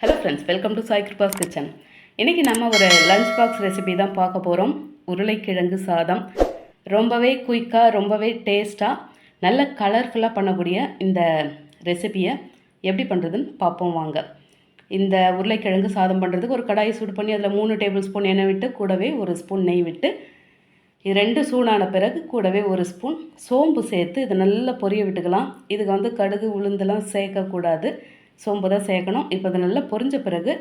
Hello friends welcome to Sai Kirupa's kitchen இன்றைக்கி நம்ம ஒரு லஞ்ச் பாக்ஸ் ரெசிபி தான் பார்க்க போகிறோம் உருளைக்கிழங்கு சாதம். ரொம்பவே குயிக்காக ரொம்பவே டேஸ்ட்டாக நல்ல கலர்ஃபுல்லாக பண்ணக்கூடிய இந்த ரெசிபியை எப்படி பண்ணுறதுன்னு பார்ப்போம் வாங்க. இந்த உருளைக்கிழங்கு சாதம் பண்ணுறதுக்கு ஒரு கடாயை சூடு பண்ணி அதில் மூணு டேபிள் ஸ்பூன் எண்ணெய் விட்டு கூடவே ஒரு ஸ்பூன் நெய் விட்டு இது ரெண்டு சூடான பிறகு கூடவே ஒரு ஸ்பூன் சோம்பு சேர்த்து இதை நல்லா பொரிய விட்டுக்கலாம். இதுக்கு வந்து கடுகு உளுந்தெல்லாம் சேர்க்கக்கூடாது சோம்பு தான் சேர்க்கணும். இப்போ அதை நல்லா பொரிஞ்ச பிறகு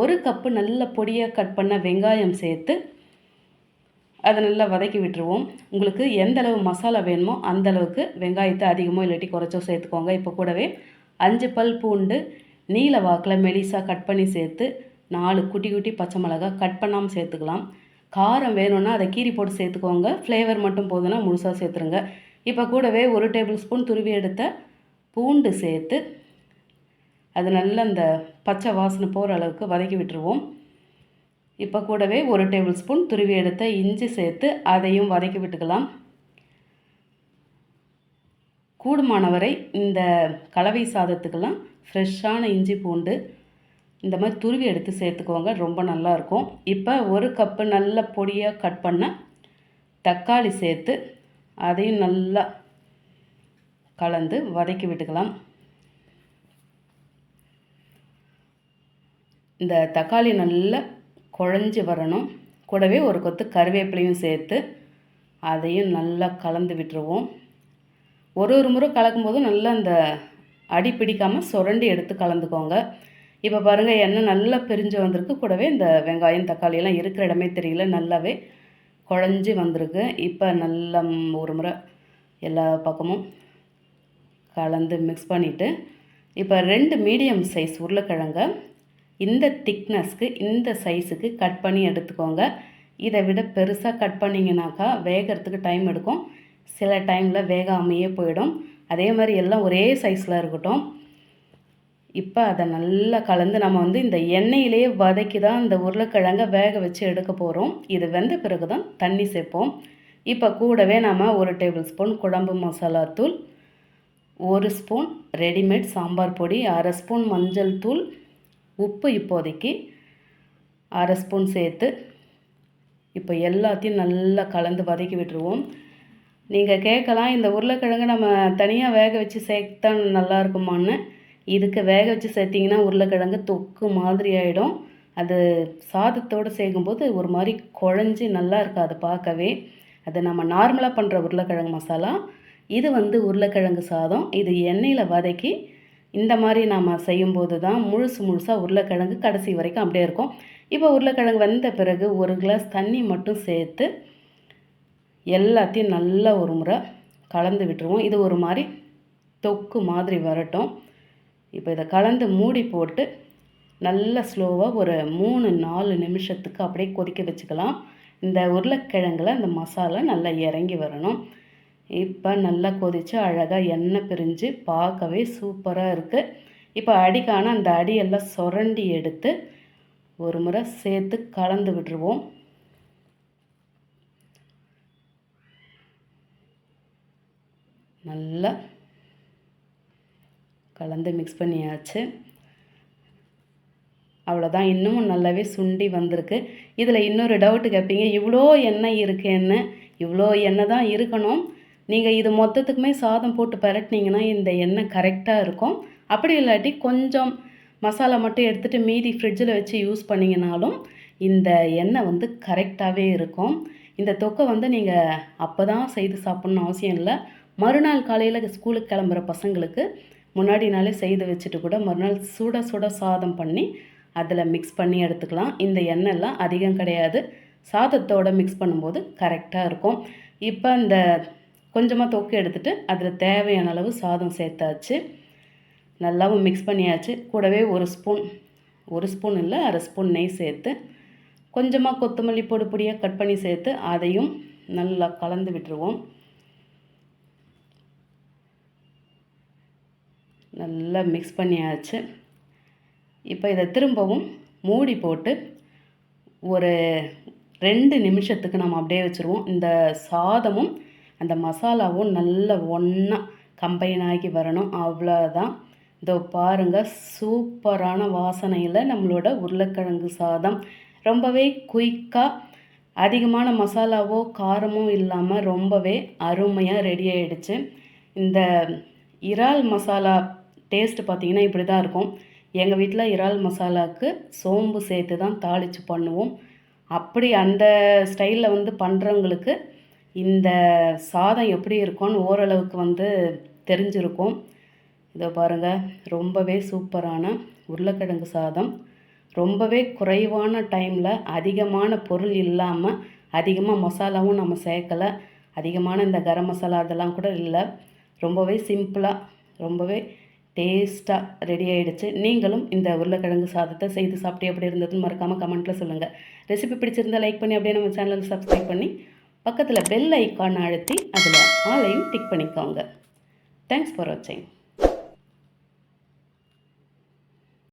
ஒரு கப்பு நல்ல பொடியாக கட் பண்ண வெங்காயம் சேர்த்து அதை நல்லா வதக்கி விட்டுருவோம். உங்களுக்கு எந்த அளவு மசாலா வேணுமோ அந்த அளவுக்கு வெங்காயத்தை அதிகமோ இல்லாட்டி குறைச்சோ சேர்த்துக்கோங்க. இப்போ கூடவே அஞ்சு பல் பூண்டு நீல வாக்கில் மெலிசாக கட் பண்ணி சேர்த்து நாலு குட்டி குட்டி பச்சை மிளகாய் கட் பண்ணாமல் சேர்த்துக்கலாம். காரம் வேணும்னா அதை கீரி போட்டு சேர்த்துக்கோங்க. ஃப்ளேவர் மட்டும் போதுன்னா முழுசாக சேர்த்துருங்க. இப்போ கூடவே ஒரு டேபிள் ஸ்பூன் துருவி எடுத்த பூண்டு சேர்த்து அது நல்லா அந்த பச்சை வாசனை போகிற அளவுக்கு வதக்கி விட்டுருவோம். இப்போ கூடவே ஒரு டேபிள் ஸ்பூன் துருவி எடுத்த இஞ்சி சேர்த்து அதையும் வதக்கி விட்டுக்கலாம். கூடுமானவரை இந்த கலவை சாதத்துக்கெல்லாம் ஃப்ரெஷ்ஷான இஞ்சி பூண்டு இந்த மாதிரி துருவி எடுத்து சேர்த்துக்கோங்க ரொம்ப நல்லாயிருக்கும் இப்போ ஒரு கப்பு நல்ல பொடியாக கட் பண்ண தக்காளி சேர்த்து அதையும் நல்லா கலந்து வதக்கி விட்டுக்கலாம். இந்த தக்காளி நல்லா குழஞ்சி வரணும். கூடவே ஒரு கொத்து கருவேப்பிலையும் சேர்த்து அதையும் நல்லா கலந்து விட்டுருவோம். ஒரு ஒரு முறை கலக்கும்போதும் நல்லா அந்த அடி பிடிக்காமல் சுரண்டி எடுத்து கலந்துக்கோங்க. இப்போ பாருங்கள் எண்ணெய் நல்லா பிரிஞ்சு வந்திருக்கு. கூடவே இந்த வெங்காயம் தக்காளியெல்லாம் இருக்கிற இடமே தெரியல நல்லாவே குழஞ்சி வந்திருக்கு. இப்போ நல்லா ஒரு முறை எல்லா பக்கமும் கலந்து மிக்ஸ் பண்ணிவிட்டு இப்போ ரெண்டு மீடியம் சைஸ் உருளைக்கிழங்க இந்த திக்னஸ்க்கு இந்த சைஸுக்கு கட் பண்ணி எடுத்துக்கோங்க. இதை விட பெருசாக கட் பண்ணிங்கனாக்கா வேகிறதுக்கு டைம் எடுக்கும். சில டைமில் வேகாமையே போயிடும். அதே மாதிரி எல்லாம் ஒரே சைஸில் இருக்கட்டும். இப்போ அதை நல்லா கலந்து நம்ம வந்து இந்த எண்ணெயிலேயே வதக்கி தான் இந்த உருளைக்கிழங்கை வேக வச்சு எடுக்க போகிறோம் இது வெந்த பிறகு தான் தண்ணி சேர்ப்போம். இப்போ கூடவே நம்ம ஒரு டேபிள் ஸ்பூன் குழம்பு மசாலா தூள் ஒரு ஸ்பூன் ரெடிமேட் சாம்பார் பொடி அரை ஸ்பூன் மஞ்சள் தூள் உப்பு இப்போதைக்கு அரை ஸ்பூன் சேர்த்து இப்போ எல்லாத்தையும் நல்லா கலந்து வதக்கி விட்டுருவோம். நீங்கள் கேட்கலாம் இந்த உருளைக்கிழங்கு நம்ம தனியாக வேக வச்சு சேர்த்தா நல்லா இருக்குமான்னு இதுக்கு வேக வச்சு சேர்த்திங்கன்னா உருளைக்கிழங்கு தொக்கு மாதிரி ஆகிடும் அது சாதத்தோடு சேர்க்கும்போது ஒரு மாதிரி குழஞ்சி நல்லா இருக்காது பார்க்கவே. அது நம்ம நார்மலாக பண்ணுற உருளைக்கிழங்கு மசாலா. இது வந்து உருளைக்கிழங்கு சாதம். இது எண்ணெயில் வதக்கி இந்த மாதிரி நாம் செய்யும்போது தான் முழுசு முழுசாக உருளைக்கிழங்கு கடைசி வரைக்கும் அப்படியே இருக்கும். இப்போ உருளைக்கிழங்கு வந்த பிறகு ஒரு கிளாஸ் தண்ணி மட்டும் சேர்த்து எல்லாத்தையும் நல்லா ஒரு முறை கலந்து விட்டுருவோம். இது ஒரு மாதிரி தொக்கு மாதிரி வரட்டும். இப்போ இதை கலந்து மூடி போட்டு நல்ல ஸ்லோவாக ஒரு மூணு நாலு நிமிஷத்துக்கு அப்படியே கொதிக்க வச்சுக்கலாம். இந்த உருளைக்கிழங்குல அந்த மசாலா நல்லா இறங்கி வரணும். இப்போ நல்லா கொதித்து அழகாக எண்ணெய் பிரிஞ்சு பார்க்கவே சூப்பராக இருக்குது இப்போ அடிக்கான அந்த அடியெல்லாம் சுரண்டி எடுத்து ஒரு முறை சேர்த்து கலந்து விட்டுருவோம். நல்லா கலந்து மிக்ஸ் பண்ணியாச்சு. அவ்வளோதான் இன்னமும் நல்லாவே சுண்டி வந்திருக்கு. இதில் இன்னொரு டவுட்டு கேட்பீங்க இவ்வளோ எண்ணெய் இருக்கேன்னு. இவ்வளோ எண்ணெய் தான் இருக்கணும். நீங்கள் இது மொத்தத்துக்குமே சாதம் போட்டு பரட்டினீங்கன்னா இந்த எண்ணெய் கரெக்டாக இருக்கும். அப்படி இல்லாட்டி கொஞ்சம் மசாலா மட்டும் எடுத்துகிட்டு மீதி ஃப்ரிட்ஜில் வச்சு யூஸ் பண்ணிங்கனாலும் இந்த எண்ணெய் வந்து கரெக்டாகவே இருக்கும். இந்த தொக்கை வந்து நீங்கள் அப்போ தான் செய்து சாப்பிட்ணுன்னு அவசியம் இல்லை. மறுநாள் காலையில் ஸ்கூலுக்கு கிளம்புற பசங்களுக்கு முன்னாடி நாளே செய்து வச்சுட்டு கூட மறுநாள் சுட சுட சாதம் பண்ணி அதில் மிக்ஸ் பண்ணி எடுத்துக்கலாம். இந்த எண்ணெய்லாம் அதிகம் கிடையாது. சாதத்தோடு மிக்ஸ் பண்ணும்போது கரெக்டாக இருக்கும். இப்போ இந்த கொஞ்சமாக தொக்கு எடுத்துகிட்டு அதில் தேவையான அளவு சாதம் சேர்த்தாச்சு. நல்லாவும் மிக்ஸ் பண்ணியாச்சு. கூடவே ஒரு ஸ்பூன் ஒரு ஸ்பூன் இல்லை அரை ஸ்பூன் நெய் சேர்த்து கொஞ்சமாக கொத்தமல்லி பொடி பொடியாக கட் பண்ணி சேர்த்து அதையும் நல்லா கலந்து விட்டுருவோம். நல்லா மிக்ஸ் பண்ணியாச்சு. இப்போ இதை திரும்பவும் மூடி போட்டு ஒரு ரெண்டு நிமிஷத்துக்கு நம்ம அப்படியே வச்சுருவோம். இந்த சாதமும் அந்த மசாலாவும் நல்ல ஒன்றா கம்பைன் ஆகி வரணும். அவ்வளோதான் இதோ பாருங்கள் சூப்பரான வாசனையில் நம்மளோட உருளைக்கிழங்கு சாதம். ரொம்பவே குயிக்காக அதிகமான மசாலாவோ காரமோ இல்லாமல் ரொம்பவே அருமையாக ரெடி ஆகிடுச்சு இந்த இறால் மசாலா டேஸ்ட்டு பார்த்திங்கன்னா இப்படி தான் இருக்கும். எங்கள் வீட்டில் இறால் மசாலாவுக்கு சோம்பு சேர்த்து தான் தாளித்து பண்ணுவோம். அப்படி அந்த ஸ்டைலில் வந்து பண்ணுறவங்களுக்கு இந்த சாதம் எப்படி இருக்கும்னு ஓரளவுக்கு வந்து தெரிஞ்சிருக்கும். இதை பாருங்கள் ரொம்பவே சூப்பரான உருளைக்கிழங்கு சாதம். ரொம்பவே குறைவான டைமில் அதிகமான பொருள் இல்லாமல் அதிகமாக மசாலாவும் நம்ம சேர்க்கலை. அதிகமான இந்த கரம் மசாலா அதெல்லாம் கூட இல்லை. ரொம்பவே சிம்பிளாக ரொம்பவே டேஸ்ட்டாக ரெடி ஆகிடுச்சு நீங்களும் இந்த உருளைக்கிழங்கு சாதத்தை செய்து சாப்பிட்டு எப்படி இருந்ததுன்னு மறக்காமல் கமெண்ட்டில் சொல்லுங்கள் ரெசிபி பிடிச்சிருந்தால் லைக் பண்ணி அப்படியே நம்ம சேனலில் சப்ஸ்கிரைப் பண்ணி பக்கத்தில் பெல் ஐக்கான் அழுத்தி அதில் ஆலையும் டிக் பண்ணிக்கோங்க. தேங்க்ஸ் ஃபார் வாட்சிங்